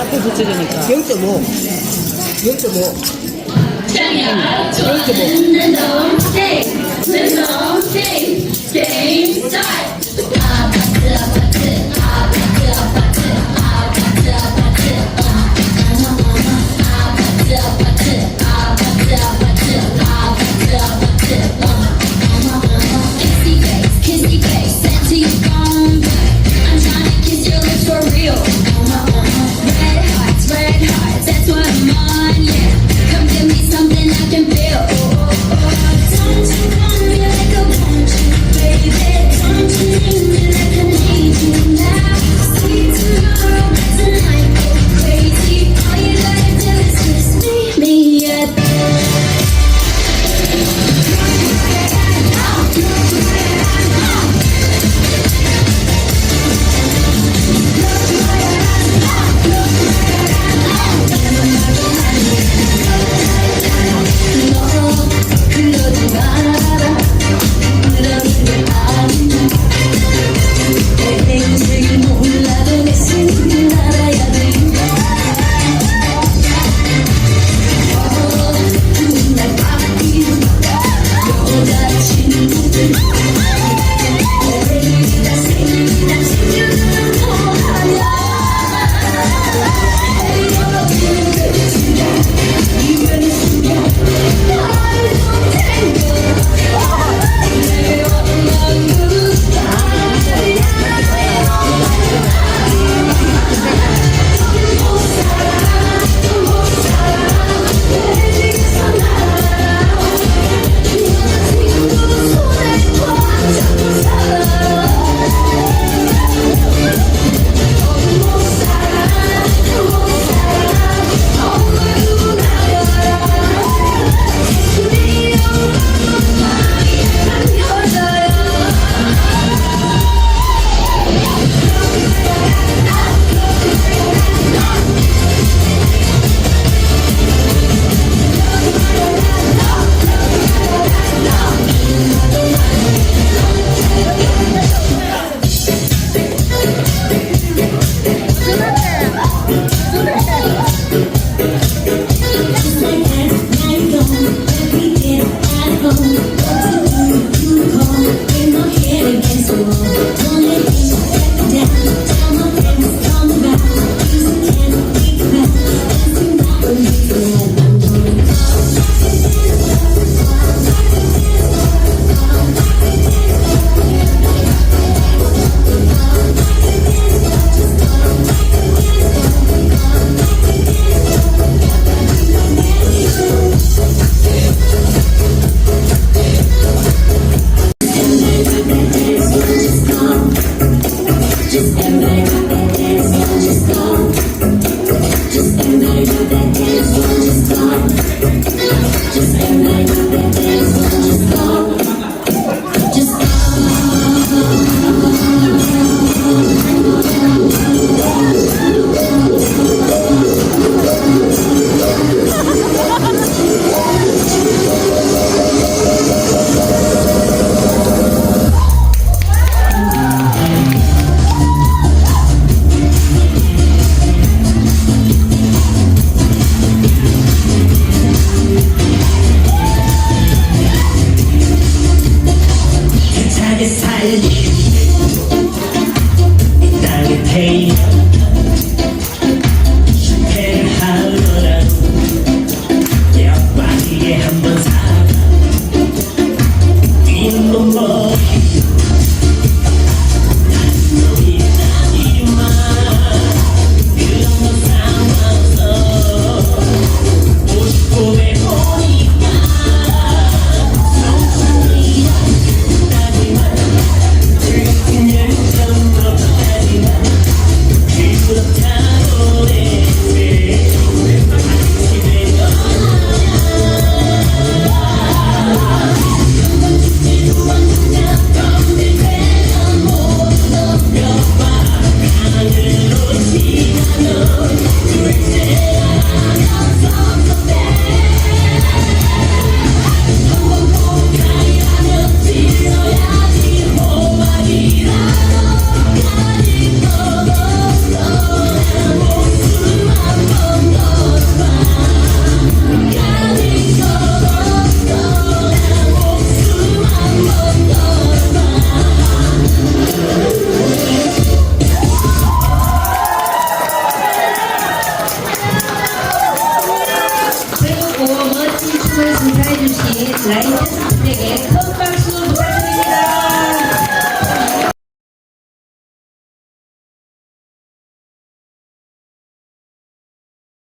앞에 붙여주니까. 0.5. 0.5. 0.5. 0.5. you. Just Hey, 하루라도 내 앞바퀴에 한번 살아 뛰는 건 해주신 라이트 분에게 큰 박수 부탁드립니다.